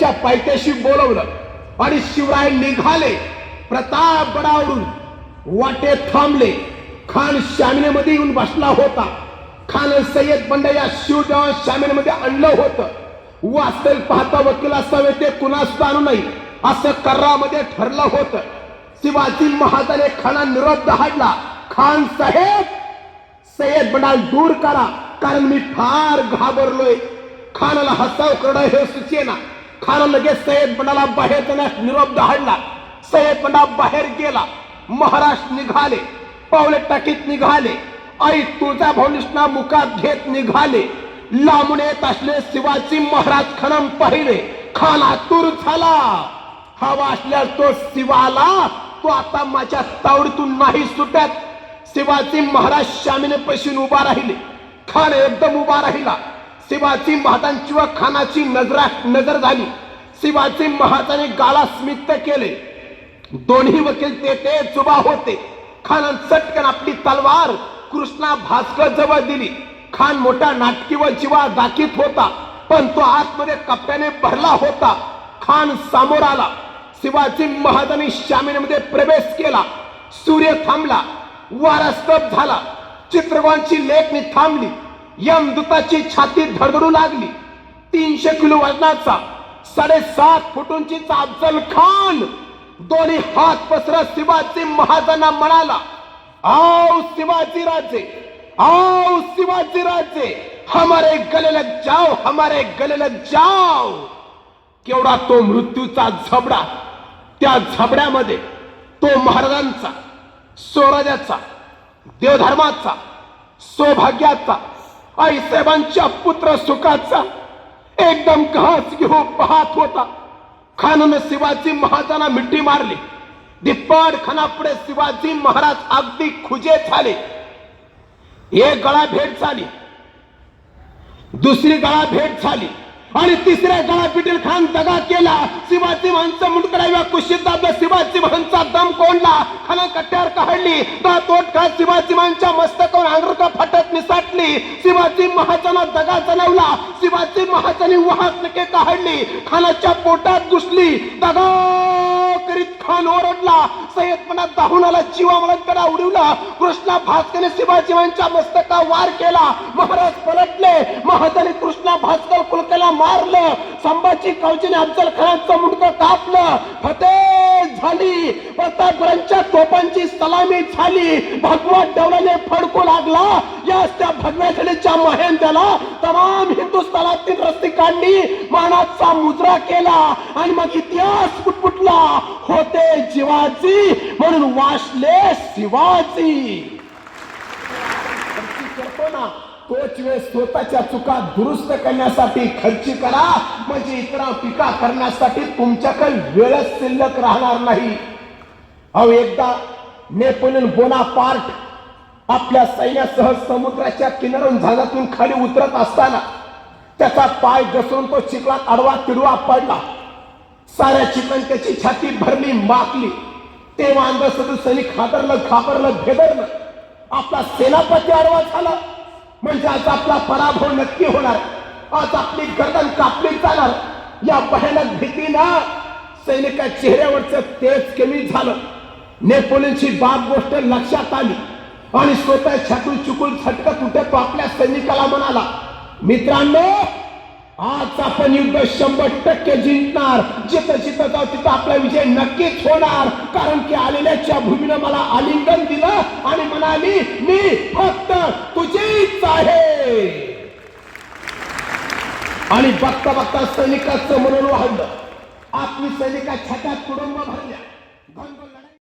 त्यांच्या पायथ्याशी बोलवलं आणि शिवराय निघाले. प्रताप गडावरून वाटे थांबले. खान शामिनेमध्ये येऊन बसला होता. खान सय्यद बंड या शिवदेवा शामिनेमध्ये आणलं होतं. वास्तविक पाहता वकील असावे ते कुणा आणू नाही असं कर्रामध्ये ठरलं होतं. शिवाजी महाराजाने खाना निरोप दहाडला. खान साहेब सय्यद बंडाल दूर करा कारण मी फार घाबरलोय. खानाला हसाव करणं हे सुचेना. खान लगेच सय्यद बंडाला बाहेर जाण्यास निरोप धाडला सय्यद बंडा बाहेर गेला. महाराज निघाले. पावले टाकीत निघाले. आई तुळजा भवनिष्णा मुखात घेत निघाले. लांबून येत असले शिवाजी महाराज खणम पाहिले. खान आतुर झाला. हवा असल्यास तो शिवाला. तो आता माझ्या तावडीतून नाही सुटत. शिवाजी महाराज शामीने पशीन उभा राहिले. खान एकदम उभा राहिला. शिवाजी महाराजांची व खानाची नजरा नजर झाली. शिवाजी महाताने गाला स्मित केले. दोन्ही वकील ते चुबा होते. खान चटकन आपली तलवार कृष्णा भास्कर जवळ दिली. खान मोठा नाटकी व जीवा दाखीत होता पण तो आतमध्ये कप्प्याने भरला होता. खान समोर आला. शिवाजी महाराजांनी शामिनीमध्ये प्रवेश केला. सूर्य थांबला. वारा झाला. चित्रगोणाची लेखणी थांबली. यमदूताची छाती धडधडू लागली. तीनशे किलो वजनाचा साडेसात फुटूंची अफजल खान. दोन्ही हात पसरत शिवाजी महाराजांना म्हणाला आओ शिवाजी राजे आओ शिवाजी राजे हमारे गले लग जाओ हमारे गले लग जाओ. केवढा तो मृत्यूचा झबडा त्या झबड्यामध्ये तो महाराजांचा स्वराज्याचा देवधर्माचा सौभाग्याचा आईसाहेबांच्या पुत्र सुखाचा एकदम घास घेऊ पाहत होता. खाननं शिवाजी महाराजांना मिठी मारली. दिप्पाड खानापुढे शिवाजी महाराज अगदी खुजे झाले. एक गळा भेट झाली. दुसरी गळा भेट झाली. आणि तिसऱ्या गळा पिटील खान दगा केला. शिवाजी महानचं मुंडकडाव्या कुशीत दाबला. शिवाजी महानचा दम कोंडला. खाना कट्ट्यावर काढली. तोट का शिवाजी महानच्या मस्तकावर अंगरका फाटत निसाटली शिवाजी महाजना दगा जणवला शिवाजी महाजनी वाहत नके काढली. खानाच्या पोटात घुसली. दगा करीत खान ओरडला. सय्यदपणा दाहून आला जीवा मला उडवला. कृष्णा भास्करने शिवाजी महाराजांच्या मस्तका वार केला. महाराज पलटले. महाजनी कृष्णा भास्कर कुलकेला मारलं. संभाजी कवचीने अफजल खानाचं मुंडकं कापलं. फतेह! झाली. प्रतापगडांच्या तोफांची सलामी झाली. भगवा डवलाने फडकू लागला. या त्या भगव्या झालीच्या महेंद्याला तमाम हिंदुस्थानातील रस्ते काढली मानाचा मुजरा केला. आणि मग इतिहास फुटफुटला होते जीवाची म्हणून वाचले शिवाजी. कल्पना तोच वेळ स्वतःच्या चुका दुरुस्त करण्यासाठी खर्च करा. म्हणजे इतरा टीका करण्यासाठी तुमच्याकडे वेळच शिल्लक राहणार नाही. अहो एकदा नेपोलियन बोनापार्ट आपल्या सैन्यासह समुद्राच्या किनारून झाडातून खाली उतरत असताना त्याचा पाय घसरून तो चिखलात आडवा तिडवा पडला. साऱ्या चिकन त्याची छाती भरली माकली. तेव्हा अंध सदस्यांनी खादरलं घाबरलं भेदरलं. आपला सेनापती आडवा झाला. म्हणजे आज आपला पराभव नक्की होणार. आज आपली गर्दन कापली जाणार. या भयानक भीतीनं सैनिका चेहऱ्यावरचं तेज कमी झालं. नेपोलियनची बाब गोष्ट लक्षात आली. आणि स्वतः छातून चुकून छटकत उठत तो आपल्या सैनिकाला म्हणाला मित्रांनो आज आपण युद्ध शंभर टक्के जिंकणार. जिथं जिथं जाऊ तिथं आपला विजय नक्कीच होणार. कारण की आलेल्याच्या भूमीनं मला आलिंगन दिलं आणि म्हणाली मी फक्त तुझीच आहे. आणि बघता बघता सैनिकाचं म्हणून वाढलं. आपली सैनिका छात्यात कुटुंब भरल्या. गणगण